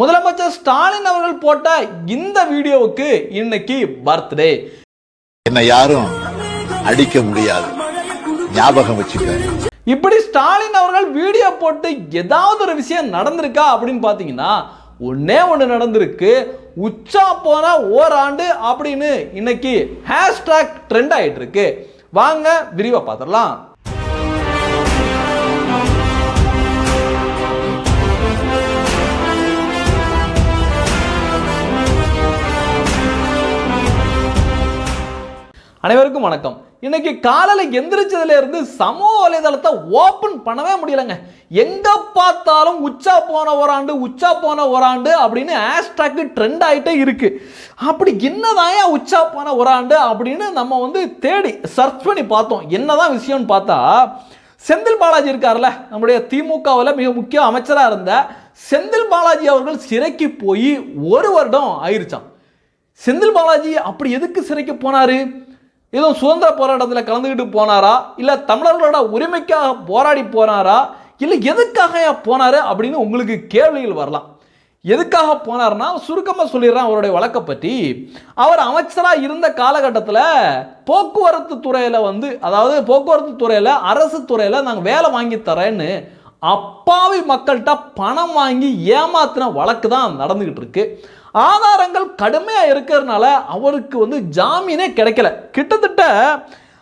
முதலமைச்சர் ஸ்டாலின் அவர்கள் போட்ட இந்த வீடியோவுக்கு இன்னைக்கு பர்த்டே. என்னை யாரும் அடிக்க முடியாது. ஞாபகம் வச்சுக்க இப்படி ஸ்டாலின் அவர்கள் வீடியோ போட்டு ஏதாவது ஒரு விஷயம் நடந்திருக்கா அப்படின்னு பார்த்தீங்கன்னா ஒன்னே ஒன்று நடந்திருக்கு. உச்சா போன ஓராண்டு அப்படின்னு இன்னைக்கு ஹேஷ்டாக் ட்ரெண்ட் ஆயிட்டு இருக்கு. வாங்க விரிவா பார்த்துடலாம். அனைவருக்கும் வணக்கம். இன்னைக்கு காலையில் எந்திரிச்சதுல இருந்து சமூக வலைதளத்தை ஓப்பன் பண்ணவே முடியலங்க. எங்க பார்த்தாலும் உச்சா போன ஓராண்டு உச்சா போன ஓராண்டு அப்படின்னு ஹேஷ்டாக் ட்ரெண்ட் ஆகிட்டே இருக்கு. அப்படி என்னதான் ஏன் உச்சா போன ஓராண்டு அப்படின்னு நம்ம வந்து தேடி சர்ச் பண்ணி பார்த்தோம். என்னதான் விஷயம்னு பார்த்தா செந்தில் பாலாஜி இருக்கார்ல நம்முடைய திமுகவில் மிக முக்கிய அமைச்சராக இருந்த செந்தில் பாலாஜி அவர்கள் சிறைக்கு போய் ஒரு வருடம் ஆயிருச்சான் செந்தில் பாலாஜி அப்படி எதுக்கு சிறைக்கு போனாரு? ஏதோ சுதந்திர போராட்டத்தில் கலந்துக்கிட்டு போனாரா? இல்லை தமிழர்களோட உரிமைக்காக போராடி போனாரா? இல்லை எதுக்காக போனாரு அப்படின்னு உங்களுக்கு கேள்விகள் வரலாம். எதுக்காக போனார்னா சுருக்கமாக சொல்லிடுறேன் அவருடைய வழக்கை பற்றி அவர் அமைச்சராக இருந்த காலகட்டத்தில் போக்குவரத்து துறையில் வந்து அதாவது போக்குவரத்து துறையில் அரசு துறையில் நாங்கள் வேலை வாங்கி தரேன்னு அப்பாவி மக்கள்கிட்ட பணம் வாங்கி ஏமாத்தின வழக்கு தான் நடந்துக்கிட்டு இருக்கு. ஆதாரங்கள் கடுமையாக இருக்கிறதுனால அவருக்கு வந்து ஜாமீனே கிடைக்கல. கிட்டத்தட்ட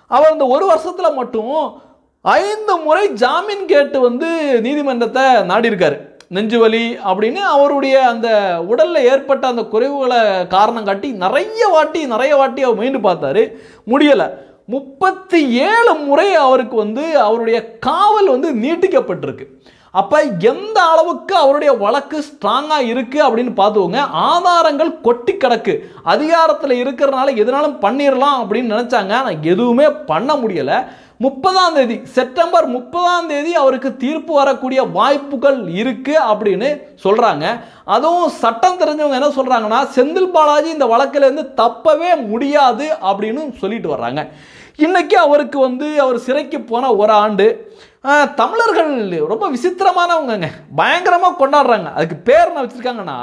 அவர் இந்த ஒரு வருஷத்தில் மட்டும் ஐந்து முறை ஜாமீன் கேட்டு வந்து நீதிமன்றத்தை நாடியிருக்காரு. நெஞ்சுவலி அப்படின்னு அவருடைய அந்த உடலில் ஏற்பட்ட அந்த குறைவுகளை காரணம் காட்டி நிறைய வாட்டி நிறைய வாட்டி அவர் மீண்டு பார்த்தாரு. முடியலை. முப்பத்தி ஏழு முறை அவருக்கு வந்து அவருடைய காவல் வந்து நீட்டிக்கப்பட்டிருக்கு. அப்போ எந்த அளவுக்கு அவருடைய வழக்கு ஸ்ட்ராங்காக இருக்குது அப்படின்னு பார்த்துக்கோங்க. ஆதாரங்கள் கொட்டி கிடக்கு. அதிகாரத்தில் இருக்கிறனால எதுனாலும் பண்ணிடலாம் அப்படின்னு நினச்சாங்க. ஆனால் எதுவுமே பண்ண முடியலை. முப்பதாம் தேதி செப்டம்பர் முப்பதாம் தேதி அவருக்கு தீர்ப்பு வரக்கூடிய வாய்ப்புகள் இருக்கு அப்படின்னு சொல்றாங்க. அதுவும் சட்டம் தெரிஞ்சவங்க என்ன சொல்றாங்கன்னா செந்தில் பாலாஜி இந்த வழக்கிலேருந்து தப்பவே முடியாது அப்படின்னு சொல்லிட்டு வர்றாங்க. இன்றைக்கி அவருக்கு வந்து அவர் சிறைக்கு போன ஒரு ஆண்டு தமிழர்கள் ரொம்ப விசித்திரமானவங்கங்க. பயங்கரமாக கொண்டாடுறாங்க. அதுக்கு பேர் என்ன வச்சுருக்காங்கன்னா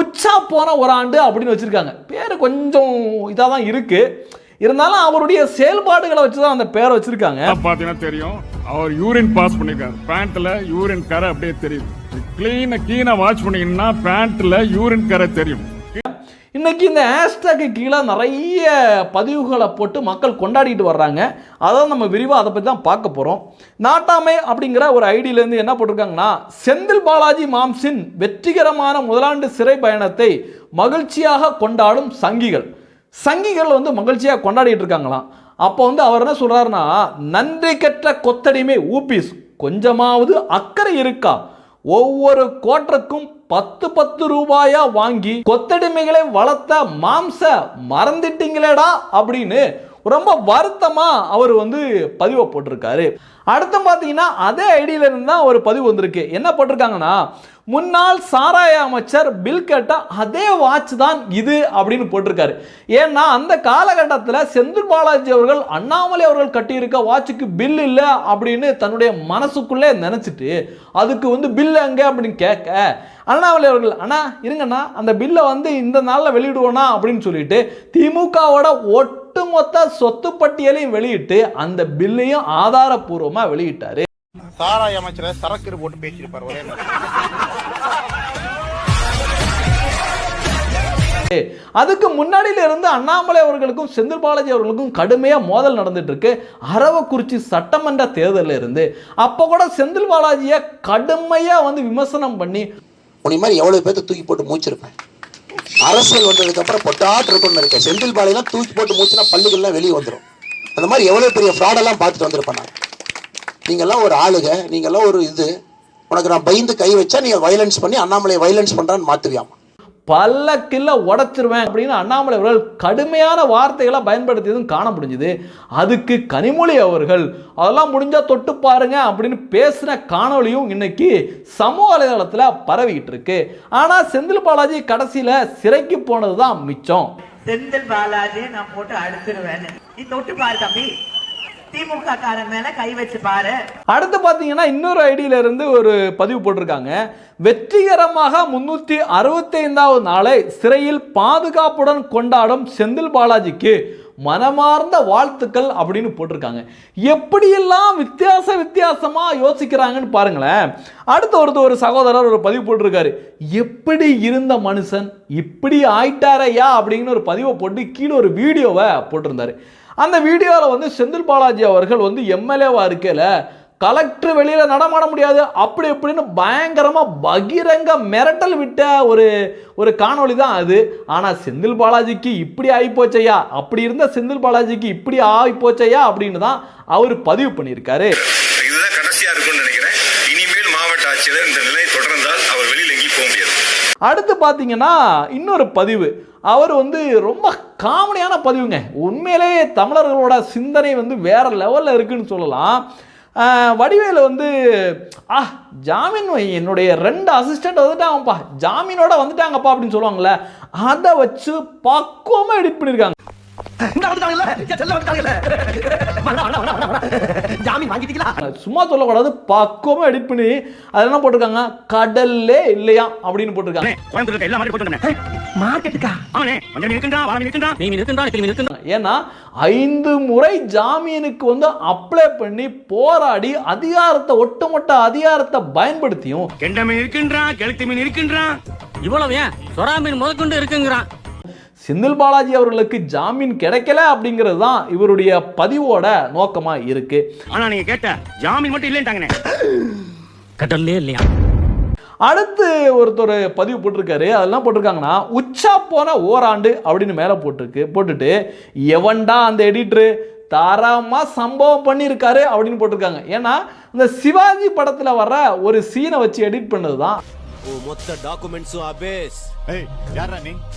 உச்சா போன ஒரு ஆண்டு அப்படின்னு வச்சுருக்காங்க. பேர் கொஞ்சம் இதாக தான் இருக்குது இருந்தாலும் அவருடைய செயல்பாடுகளை வச்சு தான் அந்த பேரை வச்சுருக்காங்க. பார்த்தீங்கன்னா தெரியும். அவர் யூரின் பாஸ் பண்ணியிருக்காரு பேண்ட்டில் யூரின் கரை அப்படியே தெரியுது. க்ளீனை கீனை வாட்ச் பண்ணிங்கன்னா பேண்ட்டில் யூரின் கரை தெரியும். இன்னைக்கு இந்த ஹேஷ்டேக்கு கீழே நிறைய பதிவுகளை போட்டு மக்கள் கொண்டாடிட்டு வர்றாங்க. அதான் நம்ம விரிவாக அதை பற்றி தான் பார்க்க போகிறோம் நாட்டாமை அப்படிங்கிற ஒரு ஐடியிலேருந்து என்ன போட்டிருக்காங்கன்னா செந்தில் பாலாஜி மாம்சின் வெற்றிகரமான முதலாண்டு சிறை பயணத்தை மகிழ்ச்சியாக கொண்டாடும் சங்கிகள். சங்கிகள் வந்து மகிழ்ச்சியாக கொண்டாடிட்டு இருக்காங்களாம். அப்போ வந்து அவர் என்ன சொல்கிறாருன்னா நன்றி கெட்ட கொத்தடிமை ஊபிஸ் கொஞ்சமாவது அக்கறை இருக்கா? ஒவ்வொரு கோட்டருக்கும் பத்து பத்து ரூபாயா வாங்கி கொத்தடிமைகளை வளர்த்த மாம்ச மறந்துட்டீங்களேடா அப்படின்னு ரொம்ப வருத்தமாக அவர் வந்து பதிவை போட்டிருக்காரு. அடுத்து பார்த்தீங்கன்னா அதே ஐடியில இருந்து தான் ஒரு பதிவு வந்திருக்கு. என்ன போட்டிருக்காங்கன்னா முன்னாள் சாராய அமைச்சர் பில் கேட்டால் அதே வாட்ச் தான் இது அப்படின்னு போட்டிருக்காரு. ஏன்னா அந்த காலகட்டத்தில் செந்தில் பாலாஜி அவர்கள் அண்ணாமலை அவர்கள் கட்டியிருக்க வாட்சுக்கு பில் இல்லை அப்படின்னு தன்னுடைய மனசுக்குள்ளே நினச்சிட்டு அதுக்கு வந்து பில் எங்கே அப்படின்னு கேட்க அண்ணாமலை அவர்கள் அண்ணா இருங்கண்ணா அந்த பில்லை வந்து இந்த நாளில் வெளியிடுவோண்ணா அப்படின்னு சொல்லிட்டு திமுகவோட ஓட் ஒட்டுமொத்த சொத்து பட்டியலையும் வெளியிட்டு அந்த பில்லையும் ஆதாரப்பூர்வமாக வெளியிட்டாரு. சாராய அமைச்சரை சரக்கு போட்டு பேசியிருப்பார் ஒரே அதுக்கு முன்னாடியில இருந்து அண்ணாமலை அவர்களுக்கும் செந்தில் பாலாஜி அவர்களுக்கும் கடுமையாக மோதல் நடந்துட்டு இருக்கு அரவக்குறிச்சி சட்டமன்ற தேர்தலில் இருந்து அப்போ கூட செந்தில் பாலாஜியை கடுமையாக வந்து விமர்சனம் பண்ணி உன்னை மாதிரி எவ்வளவு பேர்த்த தூக்கி போட்டு மூச்சிருப்பேன். அரசியல் வந்ததுக்கு அப்புறம் பொட்டாட்டு இருக்கும்னு இருக்கேன் செந்தில் பாலையெல்லாம் தூக்கி போட்டு மூச்சுனா பள்ளிகள்லாம் வெளியே வந்துடும் அந்த மாதிரி எவ்வளோ பெரிய ஃப்ராடெல்லாம் பார்த்துட்டு வந்திருப்பேன் நான். ஒரு ஆளுக நீங்கள்லாம் ஒரு இது. உனக்கு நான் பயந்து கை வச்சா நீங்கள் வயலன்ஸ் பண்ணி அண்ணாமலையை வயலன்ஸ் பண்ணுறான்னு மாற்றுவியாமா பல்ல கில்ல உடைச்சிருவேன் அப்படின்னு அண்ணாமலை அவர்கள் கடுமையான வார்த்தைகளை பயன்படுத்தியதும் காண முடிஞ்சுது. அதுக்கு கனிமொழி அவர்கள் அதெல்லாம் முடிஞ்சால் தொட்டு பாருங்க அப்படின்னு பேசின காணொளியும் இன்னைக்கு சமூக வலைதளத்தில் பரவிக்கிட்டு இருக்கு. ஆனால் செந்தில் பாலாஜி கடைசியில் சிறைக்கு போனது தான் மிச்சம். செந்தில் பாலாஜி நான் போட்டு அடுத்துருவேன் நீ தொட்டு பாரு தம்பி. திமுக காரன் மேல கை வச்சு பாரு. அடுத்து பார்த்தீங்கன்னா இன்னொரு ஐடியில இருந்து ஒரு பதிவு போட்டிருக்காங்க. வெற்றிகரமாக முன்னூற்றி அறுபத்தைந்தாவது நாளை சிறையில் பாதுகாப்புடன் கொண்டாடும் செந்தில் பாலாஜிக்கு மனமார்ந்த வாழ்த்துக்கள் அப்படின்னு போட்டிருக்காங்க. எப்படியெல்லாம் வித்தியாச வித்தியாசமாக யோசிக்கிறாங்கன்னு பாருங்களேன். அடுத்து ஒருத்தர் ஒரு சகோதரர் ஒரு பதிவு போட்டிருக்காரு. எப்படி இருந்த மனுஷன்? இப்படி ஆயிட்டாரையா அப்படின்னு ஒரு பதிவை போட்டு கீழே ஒரு வீடியோவை போட்டிருந்தாரு. அந்த வீடியோவில் வந்து செந்தில் பாலாஜி அவர்கள் வந்து எம்எல்ஏவாக இருக்கல கலெக்டர் வெளியில நடமாட முடியாது. அப்படி இப்படின்னு பயங்கரமா பகிரங்க மிரட்டல் விட்ட ஒரு ஒரு காணொளி தான் அது. ஆனா செந்தில் பாலாஜிக்கு இப்படி ஆகிப்போச்சையா அப்படி இருந்த செந்தில் பாலாஜிக்கு இப்படி ஆகிப்போச்சையா அப்படின்னு தான் அவர் பதிவு பண்ணியிருக்காரு. இதுதான் கடைசியா இருக்கும்னு நினைக்கிறேன். இனிமேல் மாவட்ட ஆட்சியர் இந்த நிலை தொடர்ந்தால் அவர் வெளியில் எங்கேயும் போக முடியாது. அடுத்து பார்த்தீங்கன்னா இன்னொரு பதிவு. அவர் வந்து ரொம்ப காமெடியான பதிவுங்க. உண்மையிலேயே தமிழர்களோட சிந்தனை வந்து வேற லெவலில் இருக்குன்னு சொல்லலாம். வடிவேலு வந்து ஆ ஜாமீன் என்னுடைய ரெண்டு அசிஸ்டண்ட் வந்துட்டாங்கப்பா. ஜாமீனோட வந்துட்டாங்கப்பா அப்படின்னு சொல்லுவாங்கள்ல அதை வச்சு பக்குவமாக எடிட் பண்ணியிருக்காங்க சும்மா சொல்லக்கூடாது. பக்குவமாக எடிட் பண்ணி அதில் என்ன போட்டிருக்காங்க? கடல்லே இல்லையா? அப்படின்னு போட்டிருக்காங்க. கோயம்புத்தூர்ல எல்லா மாதிரி போட்டு மார்க்கெட்டுக்கா? அவனே கொஞ்சம் இருக்கின்றான் வாழ இருக்கின்றான் நீ இருக்கின்றான் திரும்பி இருக்கின்றான் ஏன்னா ஐந்து முறை ஜாமீனுக்கு வந்து அப்ளை பண்ணி போராடி அதிகாரத்தை ஒட்டுமொத்த அதிகாரத்தை பயன்படுத்தியும் கெண்ட மீன் இருக்கின்றான் கெளுத்தி மீன் இருக்கின்றான் இவ்வளவு ஏன்? சொரா மீன் முதற்கொண்டு இருக்குங்கிறான். செந்தில் பாலாஜி அவர்களுக்கு ஜாமீன் கிடைக்கல அப்படிங்கிறது தான் இவருடைய பதிவோட நோக்கமா இருக்கு. ஆனா நீங்க கேட்ட ஜாமீன் மட்டும் இல்லைன்ட்டாங்கண்ணே. கடல்லே இல்லையா? அடுத்து ஒருத்தர் பதிவு போட்டிருக்காரு. அதெல்லாம் போட்டிருக்காங்கன்னா உச்சா போன ஓராண்டு அப்படின்னு மேலே போட்டிருக்கு. போட்டுட்டு எவன்டா அந்த எடிட்டரு தரமா சம்பவம் பண்ணியிருக்காரு அப்படின்னு போட்டிருக்காங்க. ஏன்னா இந்த சிவாஜி படத்துல வர்ற ஒரு சீனை வச்சு எடிட் பண்ணது தான் மொத்த டாக்குமெண்ட்ஸும் அபேஸ்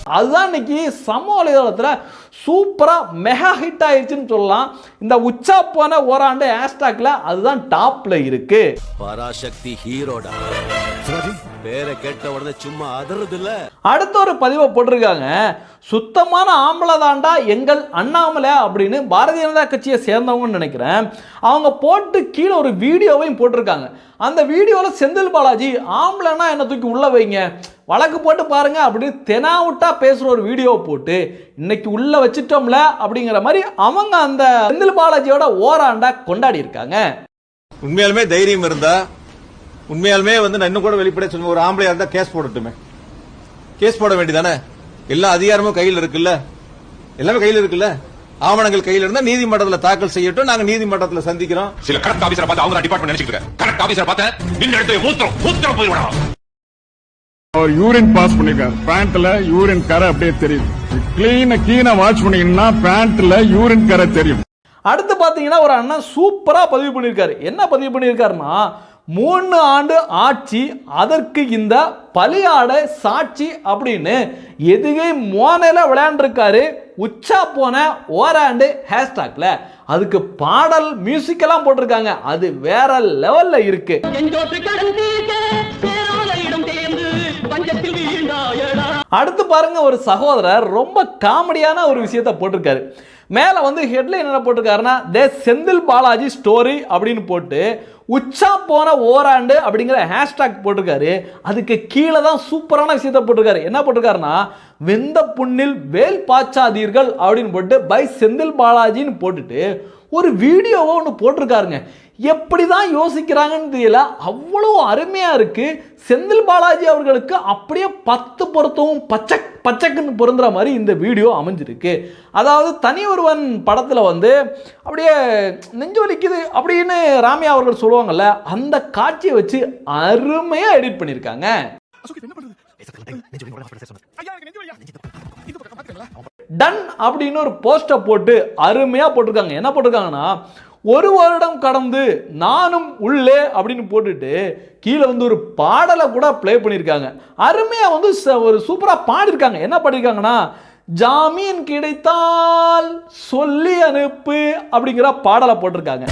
அதுதான் இன்னைக்கு சமூக வலைதளத்தில் சூப்பராக மெகா ஹிட் ஆயிடுச்சுன்னு சொல்லலாம். இந்த உச்சா போன ஓராண்டு ஹேஷ்டாக்ல அதுதான் டாப்ல இருக்கு. பராசக்தி ஹீரோடா பேரை கேட்ட உடனே சும்மா அதறது இல்ல அடுத்த ஒரு பதிவை போட்டிருக்காங்க. சுத்தமான ஆம்பளை தாண்டா எங்கள் அண்ணாமலை அப்படின்னு பாரதிய ஜனதா கட்சியை சேர்ந்தவங்கன்னு நினைக்கிறேன். அவங்க போட்டு கீழே ஒரு வீடியோவையும் போட்டிருக்காங்க. அந்த வீடியோவில் செந்தில் பாலாஜி ஆம்பளைனா என்ன தூக்கி உள்ள வைங்க. வழக்கு போட்டு பாருங்க அப்படின்னு தெனாவுட்டா பேசுகிற ஒரு வீடியோ போட்டு இன்னைக்கு உள்ள வச்சிட்டோம்ல அப்படிங்கிற மாதிரி அவங்க அந்த செந்தில் பாலாஜியோட ஓராண்டா கொண்டாடி இருக்காங்க உண்மையாலுமே தைரியம் இருந்தா உண்மையாலுமே வந்து நான் இன்னும் கூட வெளிப்படையா சொல்லுவேன். ஒரு ஆம்பளையா இருந்தா கேஸ் போடட்டுமே. கேஸ் போட வேண்டியதானே எல்லா அதிகாரமும் கையில் இருக்குல்ல? எல்லாமே கையில் இருக்குல்ல? ஆவணங்கள் கையில் இருந்தா நீதிமன்றத்துல தாக்கல் செய்யட்டும். நாங்க நீதிமன்றத்துல சந்திக்கிறோம். சில கரெக்ட் ஆபீசரை பார்த்து அவங்க டிபார்ட்மெண்ட் நினைச்சிட்டு கரெக்ட் ஆபீசரை பார்த்து நின்று எடுத்து மூத்திரம் மூத்திரம் போயிடலாம் அவர் யூரின் பாஸ் பண்ணிருக்காரு. பேண்ட்ல யூரின் கரை அப்படியே தெரியுது. கிளீன கீன வாட்ச் பண்ணீங்கன்னா பேண்ட்ல யூரின் கரை தெரியும். அடுத்து பார்த்தீங்கன்னா ஒரு அண்ணன் சூப்பராக பதிவு பண்ணியிருக்காரு. என்ன பதிவு பண்ணியிருக்காருன்னா மூணு ஆண்டு ஆட்சி அதற்கு இந்த பலியாட சாட்சி அப்படின்னு எதுகை மோனையில் விளையாண்டுருக்காரு. உச்சா போன ஓராண்டு ஹேஷ்டாக்ல அதுக்கு பாடல் மியூசிக்கெல்லாம் போட்டிருக்காங்க. அது வேற லெவல்ல இருக்கு. அடுத்து பாருங்க ஒரு சகோதரர் ரொம்ப காமெடியான ஒரு விஷயத்தை போட்டிருக்காரு. மேலே வந்து ஹெட்லைன் என்ன போட்டிருக்காருன்னா தே செந்தில் பாலாஜி ஸ்டோரி அப்படின்னு போட்டு உச்சா போன ஓராண்டு அப்படிங்கிற ஹேஷ்டாக் போட்டிருக்காரு. அதுக்கு கீழே தான் சூப்பரான விஷயத்தை போட்டிருக்காரு. என்ன போட்டிருக்காருன்னா வெந்த புண்ணில் வேல் பாய்ச்சாதீர்கள் அப்படின்னு போட்டு பை செந்தில் பாலாஜின்னு போட்டுட்டு ஒரு வீடியோவை ஒன்று போட்டிருக்காருங்க. எப்படி தான் யோசிக்கிறாங்கன்னு தெரியல. அவ்வளோ அருமையாக இருக்குது செந்தில் பாலாஜி அவர்களுக்கு அப்படியே பத்து பொருத்தவும் பச்சை பச்சைக்குன்னு பொருந்துற மாதிரி இந்த வீடியோ அமைஞ்சிருக்கு. அதாவது தனி ஒருவன் படத்தில் வந்து அப்படியே நெஞ்சு வலிக்குது அப்படின்னு ராமியா அவர்கள் சொல்லுவாங்கல்ல அந்த காட்சியை வச்சு அருமையாக எடிட் பண்ணியிருக்காங்க டன் அப்படின்னு ஒரு போஸ்டை போட்டு அருமையாக போட்டிருக்காங்க. என்ன போட்டிருக்காங்கன்னா ஒரு வருடம் கடந்து நானும் உள்ளே அப்படின்னு போட்டுட்டு கீழே வந்து ஒரு பாடலை கூட ப்ளே பண்ணியிருக்காங்க. அருமையாக வந்து ஒரு சூப்பராக பாடியிருக்காங்க. என்ன பாடியிருக்காங்கன்னா ஜாமீன் கிடைத்தால் சொல்லி அனுப்பு அப்படிங்கிற பாடலை போட்டிருக்காங்க.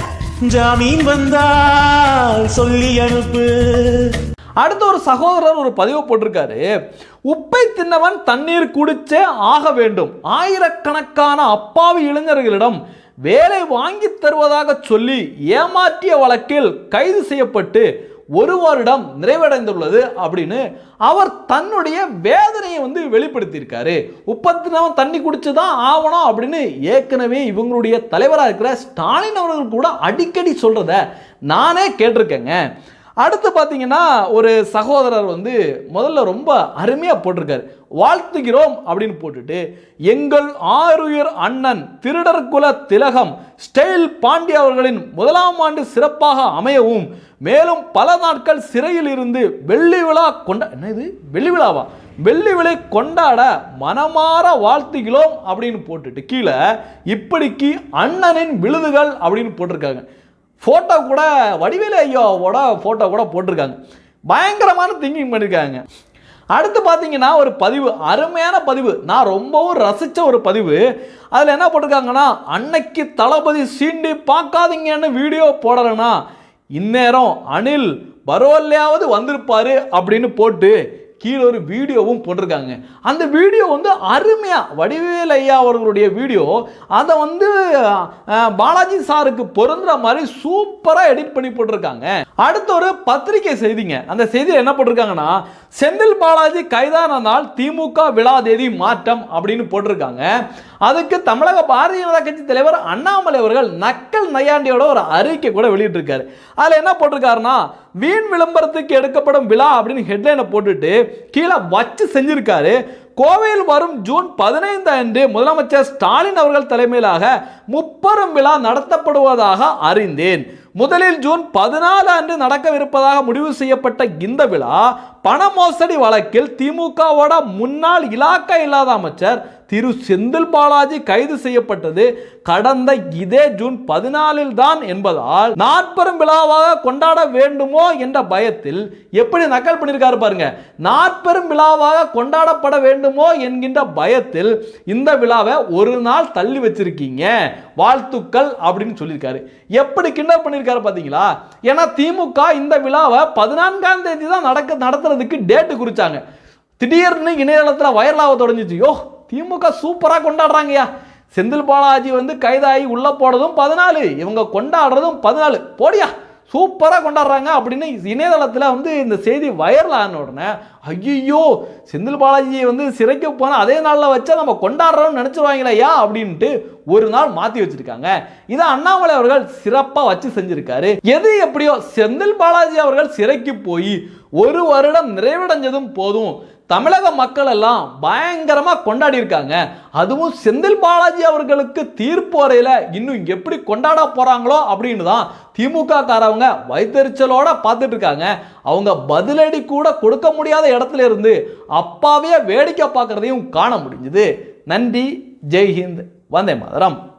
ஜாமீன் வந்தால் சொல்லி அனுப்பு. அடுத்த ஒரு சகோதரர் ஒரு பதிவு போட்டிருக்காரு. உப்பை தின்னவன் தண்ணீர் குடிச்சே ஆக வேண்டும். ஆயிரக்கணக்கான அப்பாவி இளைஞர்களிடம் வேலை வாங்கி தருவதாக சொல்லி ஏமாற்றிய வழக்கில் கைது செய்யப்பட்டு ஒரு வருடம் நிறைவடைந்துள்ளது அப்படின்னு அவர் தன்னுடைய வேதனையை வந்து வெளிப்படுத்தியிருக்காரு. உப்பத்தினவன் தண்ணி குடிச்சு தான் ஆகணும் அப்படின்னு ஏற்கனவே இவங்களுடைய தலைவராக இருக்கிற ஸ்டாலின் அவர்கள் கூட அடிக்கடி சொல்கிறத நானே கேட்டிருக்கேங்க. அடுத்து பார்த்தீங்கன்னா ஒரு சகோதரர் வந்து முதல்ல ரொம்ப அருமையாக போட்டிருக்காரு. வாழ்த்துகிறோம் அப்படின்னு போட்டுட்டு எங்கள் ஆருயிர் அண்ணன் திருடர் குல திலகம் ஸ்டைல் பாண்டி அவர்களின் முதலாம் ஆண்டு சிறப்பாக அமையவும் மேலும் பல நாட்கள் சிறையில் இருந்து வெள்ளி விழா கொண்ட என்ன இது வெள்ளி விழாவா? வெள்ளி விலை கொண்டாட மனமாற வாழ்த்துகிறோம் அப்படின்னு போட்டுட்டு கீழே இப்படிக்கு அண்ணனின் விழுதுகள் அப்படின்னு போட்டிருக்காங்க. ஃபோட்டோ கூட வடிவேலு ஐயாவோட ஃபோட்டோ கூட போட்டிருக்காங்க. பயங்கரமான திங்கிங் பண்ணியிருக்காங்க அடுத்து பார்த்தீங்கன்னா ஒரு பதிவு அருமையான பதிவு. நான் ரொம்பவும் ரசித்த ஒரு பதிவு. அதில் என்ன போட்டிருக்காங்கன்னா அன்னைக்கு தளபதி சீண்டி பார்க்காதீங்கன்னு வீடியோ போடலைன்னா இந்நேரம் அனில் பரோல்லையாவது வந்திருப்பார் அப்படின்னு போட்டு கீழே ஒரு வீடியோவும் போட்டிருக்காங்க. அந்த வீடியோ வந்து அருமையாக வடிவேல் ஐயா அவர்களுடைய வீடியோ. அதை வந்து பாலாஜி சாருக்கு பொருந்துற மாதிரி சூப்பராக எடிட் பண்ணி போட்டிருக்காங்க. அடுத்த ஒரு பத்திரிகை செய்திங்க. அந்த செய்தியில் என்ன போட்டிருக்காங்கன்னா செந்தில் பாலாஜி கைதான திமுக விழா தேதி மாற்றம் அப்படின்னு போட்டிருக்காங்க. அதுக்கு தமிழக பாரதிய ஜனதா கட்சி தலைவர் அண்ணாமலை அவர்கள் நக்கல் நையாண்டியோட ஒரு அறிக்கை கூட வெளியிட்டிருக்காரு. அதில் என்ன போட்டிருக்காருன்னா வீண் விளம்பரத்துக்கு எடுக்கப்படும் விழா அப்படின்னு ஹெட்லைனை போட்டுட்டு கீழே வச்சு செஞ்சிருக்காரு. கோவையில் வரும் ஜூன் பதினைந்து அன்று முதலமைச்சர் ஸ்டாலின் அவர்கள் தலைமையிலாக முப்பெரும் விழா நடத்தப்படுவதாக அறிந்தேன். முதலில் ஜூன் பதினாலு அன்று நடக்கவிருப்பதாக முடிவு செய்யப்பட்ட இந்த விழா பண மோசடி வழக்கில் திமுகவோட முன்னாள் இலாக்கா இல்லாத அமைச்சர் திரு செந்தில் பாலாஜி கைது செய்யப்பட்டது. கடந்த இதே ஜூன் பதினாலில் தான் என்பதால் நாற்பெரும் விழாவாக கொண்டாட வேண்டுமோ என்ற பயத்தில் எப்படி நக்கல் பண்ணியிருக்காரு பாருங்க. நாற்பெரும் விழாவாக கொண்டாடப்பட வேண்டுமோ என்கின்ற பயத்தில் இந்த விழாவை ஒரு நாள் தள்ளி வச்சிருக்கீங்க. வாழ்த்துக்கள் அப்படின்னு சொல்லியிருக்காரு. எப்படி கிண்டல் பண்ணியிருக்காரு பார்த்தீங்களா? ஏன்னா திமுக இந்த விழாவை பதினான்காம் தேதி தான் நடக்க நடத்துறதுக்கு டேட்டு குறிச்சாங்க. திடீர்னு இணையதளத்தில் வைரலாக தொடங்கிச்சு. யோ திமுக சூப்பராக கொண்டாடுறாங்கய்யா. செந்தில் பாலாஜி வந்து கைதாகி உள்ளே போனதும் பதினாலு. இவங்க கொண்டாடுறதும் பதினாலு. போடியா. சூப்பராக கொண்டாடுறாங்க அப்படின்னு இணையதளத்தில் வந்து இந்த செய்தி வைரல் ஆன உடனே ஐயோ செந்தில் பாலாஜியை வந்து சிறைக்கு போனால் அதே நாளில் வச்சா நம்ம கொண்டாடுறோம்னு நினச்சிருவாங்களையா அப்படின்ட்டு ஒரு நாள் மாற்றி வச்சுருக்காங்க. இதை அண்ணாமலை அவர்கள் சிறப்பாக வச்சு செஞ்சுருக்காரு. எது எப்படியோ செந்தில் பாலாஜி அவர்கள் சிறைக்கு போய் ஒரு வருடம் நிறைவடைஞ்சதும் போதும். தமிழக மக்கள் எல்லாம் பயங்கரமாக கொண்டாடி இருக்காங்க அதுவும் செந்தில் பாலாஜி அவர்களுக்கு தீர்ப்பு வரையில் இன்னும் எப்படி கொண்டாட போகிறாங்களோ அப்படின்னு தான் திமுக காரவங்க வைத்தறிச்சலோட பார்த்துட்டு இருக்காங்க அவங்க பதிலடி கூட கொடுக்க முடியாத இடத்துல இருந்து அப்பாவே வேடிக்கை பார்க்குறதையும் காண முடிஞ்சுது. நன்றி. ஜெய்ஹிந்த். வந்தே மாதரம்.